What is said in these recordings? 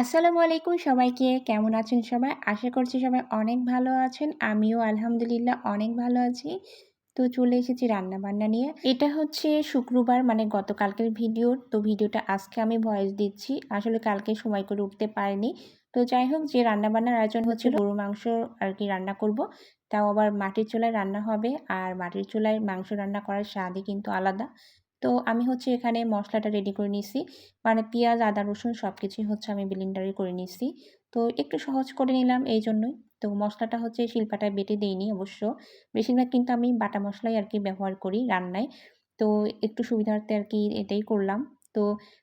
আসসালামু আলাইকুম সবাইকে। কেমন আছেন সবাই? আশা করছি সবাই অনেক ভালো আছেন। আমিও আলহামদুলিল্লাহ অনেক ভালো আছি। তো চলে এসেছি রান্না বান্না নিয়ে। এটা হচ্ছে শুক্রবার মানে গতকালকের ভিডিও। তো ভিডিওটা আজকে আমি ভয়েস দিচ্ছি। আসলে কালকে সময় করে উঠতে পারিনি। তো যাই হোক, যে রান্না বান্নার আয়োজন হচ্ছে গরু মাংস আর কি রান্না করব। তাও আবার মাটির চুলায় রান্না হবে। আর মাটির চুলায় মাংস রান্না করার স্বাদই কিন্তু আলাদা। তো আমি হচ্ছে এখানে মশলাটা রেডি করে নিছি মানে পেঁয়াজ, আদা, রসুন সব কিছুই হচ্ছে আমি ব্লেন্ডারে করে নিছি তো একটু সহজ করে নিলাম এই জন্যই। তো মশলাটা হচ্ছে শিল্পাটায় বেটে দিইনি অবশ্য। বেশিরভাগ কিন্তু আমি বাটা মশলাই আর কি ব্যবহার করি রান্নায়। তো একটু সুবিধার্থে আর কি এটাই করলাম। তো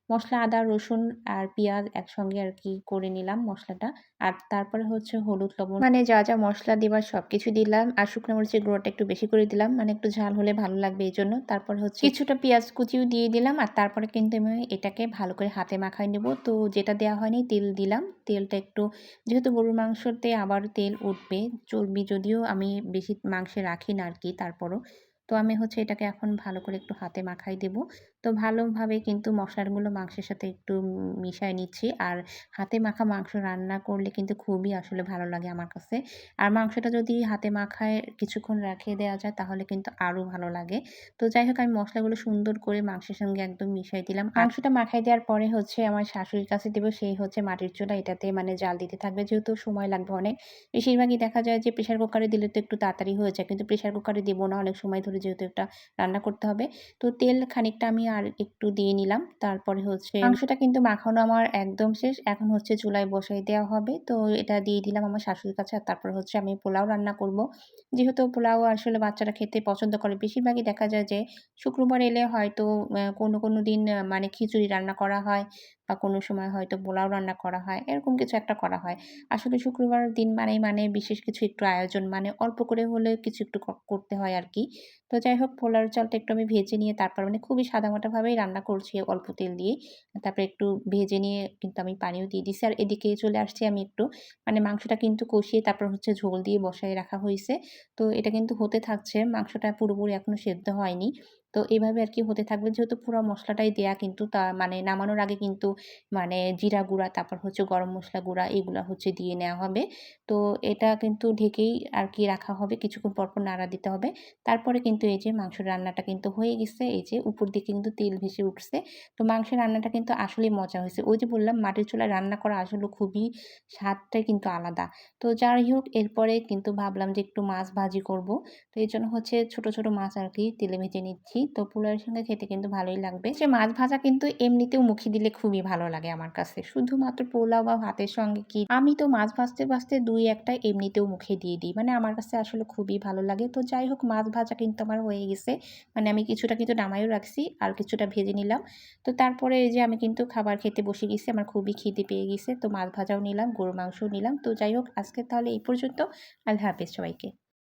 মশলা আদা রসুন আর পেঁয়াজ একসঙ্গে আর কি করে নিলাম মশলাটা আর তারপরে হচ্ছে হলুদ লবণ মানে যা যা মশলা দেবার সব কিছু দিলাম। আর শুকনো মরিচের গুঁড়োটা একটু বেশি করে দিলাম। মানে একটু ঝাল হলে ভালো লাগবে এই জন্য তারপর হচ্ছে কিছুটা পেঁয়াজ কুচিও দিয়ে দিলাম। আর তারপরে কিন্তু আমি এটাকে ভালো করে হাতে মাখাই নেব। তো যেটা দেওয়া হয়নি তেল দিলাম। তেলটা একটু যেহেতু গরুর মাংসতে আবার তেল উঠবে চর্বি যদিও আমি বেশি মাংসে রাখি না আর কি তারপরও তো আমি হচ্ছে এটাকে এখন ভালো করে একটু হাতে মাখাই দেব। তো ভালোভাবে কিন্তু মশলাগুলো মাংসের সাথে একটু মিশাই নিচ্ছি। আর হাতে মাখা মাংস রান্না করলে কিন্তু খুবই আসলে ভালো লাগে আমার কাছে। আর মাংসটা যদি হাতে মাখায় কিছুক্ষণ রাখিয়ে দেওয়া যায় তাহলে কিন্তু আরও ভালো লাগে। তো যাই হোক, আমি মশলাগুলো সুন্দর করে মাংসের সঙ্গে একদম মিশাই দিলাম। মাংসটা মাখাই দেওয়ার পরে হচ্ছে আমার শাশুড়ির কাছে দেবো। সেই হচ্ছে মাটির চুলা, এটাতে মানে জাল দিতে থাকবে যেহেতু সময় লাগবে অনেক। বেশিরভাগই দেখা যায় যে প্রেশার কুকারে দিলে তো একটু তাড়াতাড়ি হয়ে যায়। কিন্তু প্রেশার কুকারে দেবো না, অনেক সময় ধরে যেহেতু একটা রান্না করতে হবে। তো তেল খানিকটা আমি আর একটু দিয়ে নিলাম। তারপরে হচ্ছে মাংসটা কিন্তু মাখানো আমার একদম শেষ। এখন হচ্ছে চুলায় বসাই দেওয়া হবে। তো এটা দিয়ে দিলাম আমার শাশুড়ির কাছে আর তারপর হচ্ছে আমি পোলাও রান্না করব। যেহেতু পোলাও আসলে বাচ্চারা খেতে পছন্দ করে বেশিরভাগই দেখা যায় যে শুক্রবার এলে হয়তো কোনো কোনো দিন মানে খিচুড়ি রান্না করা হয়। বা কোনো সময় হয়তো পোলাও রান্না করা হয়, এরকম কিছু একটা করা হয়। আসলে শুক্রবার দিন মানেই মানে বিশেষ কিছু একটু আয়োজন মানে অল্প করে হলে কিছু একটু করতে হয় আর কি তো যাই হোক পোলার চালটা একটু আমি ভেজে নিয়ে তারপর মানে খুবই সাদামাটাভাবেই রান্না করছি অল্প তেল দিয়ে। তারপরে একটু ভেজে নিয়ে কিন্তু আমি পানিও দিয়ে দিছি। আর এদিকে চলে আসছি আমি একটু মানে মাংসটা কিন্তু কষিয়ে তারপর হচ্ছে ঝোল দিয়ে বসায় রাখা হয়েছে তো এটা কিন্তু হতে থাকছে, মাংসটা পুরোপুরি এখনও সেদ্ধ হয়নি। তো এইভাবে আর কি হতে থাকবে। যেহেতু পুরো মশলাটাই দেয়া কিন্তু তা মানে নামানোর আগে কিন্তু মানে জিরা গুঁড়া, তারপর হচ্ছে গরম মশলা গুঁড়া এগুলো হচ্ছে দিয়ে নেওয়া হবে। তো এটা কিন্তু ঢেকেই আর কি রাখা হবে। কিছুক্ষণ পরপর নাড়া দিতে হবে। তারপরে কিন্তু এই যে মাংস রান্নাটা কিন্তু হয়ে গেছে। এই যে উপর দিকে কিন্তু তেল ভেসে উঠছে। তো মাংসের রান্নাটা কিন্তু আসলেই মজা হয়েছে। ওই যে বললাম, মাটির চুলায় রান্না করা আসলে খুবই স্বাদটাই কিন্তু আলাদা। তো যাই হোক, এরপরে কিন্তু ভাবলাম যে একটু মাছ ভাজি করব। তো এই জন্য হচ্ছে ছোট ছোট মাছ আর কি তেলে ভেজে নিচ্ছি। তো পোলাওয়ের সঙ্গে খেতে কিন্তু ভালোই লাগবে। যে মাছ ভাজা কিন্তু এমনিতেও মুখে দিলে খুবই ভালো লাগে আমার কাছে। শুধুমাত্র পোলাও বা ভাতের সঙ্গে কি আমি তো মাছ ভাজতে ভাজতে দুই একটা এমনিতেও মুখে দিয়ে দিই। মানে আমার কাছে আসলে খুবই ভালো লাগে। তো যাই হোক, মাছ ভাজা কিন্তু আমার হয়ে গেছে। মানে আমি কিছুটা কিন্তু নামাইও রাখছি আর কিছুটা ভেজে নিলাম। তো তারপরে এই যে আমি কিন্তু খাবার খেতে বসে গেছি, আমার খুবই খিদে পেয়ে গেছে। তো মাছ ভাজাও নিলাম গরু মাংসও নিলাম। তো যাই হোক, আজকে তাহলে এই পর্যন্ত। আল্লাহ হাফেজ সবাইকে।